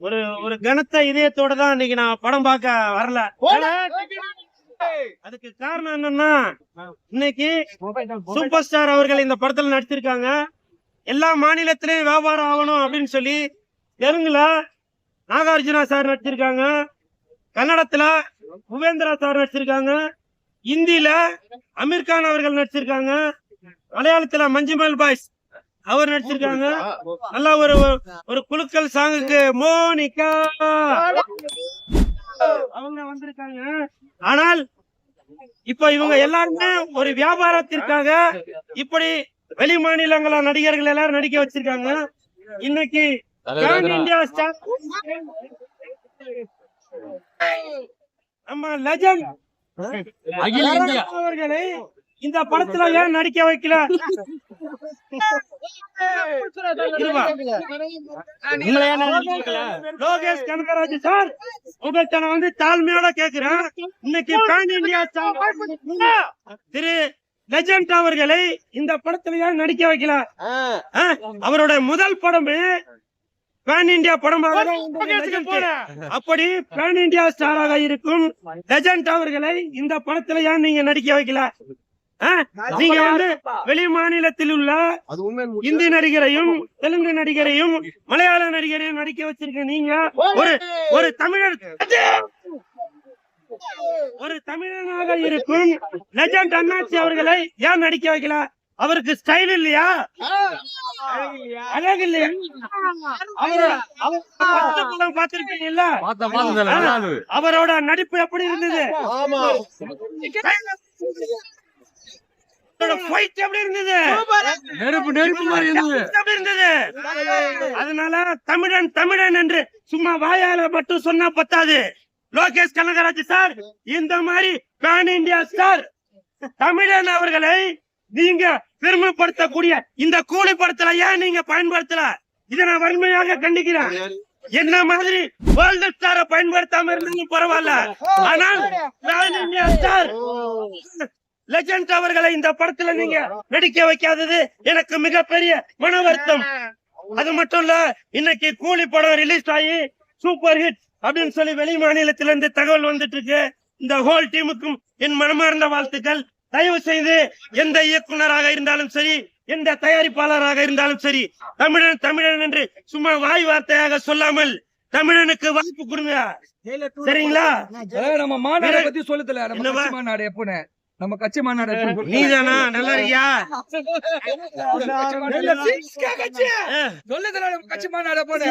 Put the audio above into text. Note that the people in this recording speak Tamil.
ஒரு ஒரு கனத்த இதயத்தோட தான் இன்னைக்கு நான் படம் பார்க்க வரல. அதுக்கு காரணம் என்னன்னா இன்னைக்கு சூப்பர் ஸ்டார் அவர்கள் இந்த படத்துல நடிச்சிருக்காங்க எல்லா மாநிலத்திலயும் வியாபாரம் ஆகணும் அப்படின்னு சொல்லி தெலுங்குல நாகார்ஜுனா சார் நடிச்சிருக்காங்க கன்னடத்துல உபேந்திரா சார் நடிச்சிருக்காங்க இந்தியில அமீர் கான் அவர்கள் நடிச்சிருக்காங்க மலையாளத்துல மஞ்சுமல் பாய்ஸ் அவர் நடிச்சிருக்காங்க. நல்லா ஒரு ஒரு குலுக்கல் சாங்குக்கு மோனிகா. அவங்க வந்திருக்காங்க. ஆனால் இப்ப இவங்க எல்லாருமே ஒரு வியாபாரத்திற்காக இப்படி வெளி மாநிலங்கள நடிகர்கள் எல்லாரும் நடிக்க வச்சிருக்காங்க. இன்னைக்கு India star. நம்ம லெஜண்ட் இந்தியா. அவர்களை இந்த படத்துல ஏன் நடிக்க வைக்கல? லோகேஷ் கனகராஜ் சார் உங்கள்கிட்ட நான் வந்து தாழ்மையோட கேக்குறேன் இன்னைக்கு பேன் இந்தியா திரு லெஜண்ட் அவர்களை இந்த படத்துல ஏன் நடிக்க வைக்கல ஆ? அவரோட முதல் படமே பேன் இந்தியா Legend. அப்படி பேன் இந்தியா ஸ்டாராக இருக்கும் லெஜண்ட் அவர்களை இந்த படத்துல ஏன் நீங்க நடிக்க வைக்கல? நீங்க வந்து வெளி மாநிலத்தில் உள்ள இந்தி நடிகரையும் தெலுங்கு நடிகரையும் மலையாள நடிகரையும் நடிக்க வச்சிருக்க நீங்க ஒரு ஒரு தமிழர் ஒரு தமிழனாக இருக்கும் லெஜண்ட் அண்ணாச்சி அவர்களை ஏன் நடிக்க வைக்கல? அவருக்கு ஸ்டைல் இல்லையா? அழகு இல்லையா? இருந்தது. அவரோட நடிப்பு எப்படி இருந்தது? அவரோட fight எப்படி இருந்தது? நெருப்பு நெருப்பு மாதிரி இருந்தது. எப்படி இருந்தது? அதனால தமிழன் தமிழன் என்று சும்மா வாயால மட்டும் சொன்னா பத்தாது. லோகேஷ் கனகராஜ் சார் இந்த மாதிரி பேன் இந்தியா ஸ்டார் தமிழன் அவர்களை நீங்க பெருமைப்படுத்தக்கூடிய இந்த கூலி படத்துல ஏன் நீங்க பயன்படுத்தல? இதை நான் வன்மையாக கண்டிக்கிறேன். என்ன மாதிரி வேர்ல்டு ஸ்டார பயன்படுத்தாம இருந்தாலும் பரவாயில்ல. ஆனால் பேன் இந்தியா ஸ்டார் லெஜண்ட் அவர்களை இந்த படத்துல நீங்க நடிக்க வைக்காதது எனக்கு மிகப்பெரிய மன வருத்தம் அது மட்டும் இல்ல இன்னைக்கு கூலி படம் ரிலீஸ் ஆகி சூப்பர் ஹிட் அப்படின்னு சொல்லி வெளி மாநிலத்தில இருந்து தகவல் வந்துட்டு இருக்கு. இந்த ஹோல் டீமுக்கும் என் மனமார்ந்த வாழ்த்துக்கள். தயவு செய்து எந்த இயக்குனராக இருந்தாலும் சரி எந்த தயாரிப்பாளராக இருந்தாலும் சரி தமிழன் தமிழன் என்று சும்மா வாய் வார்த்தையாக சொல்லாமல் தமிழனுக்கு வாய்ப்பு கொடுங்க. சரிங்களா? நம்ம மாநாட பத்தி சொல்லுதுல நம்ம மாநாடு எப்போன்னு நம்ம கட்சி மாநாடு. நீதானா? நல்லா இருக்கியா? கட்சி. மாநாடு எப்போன்னு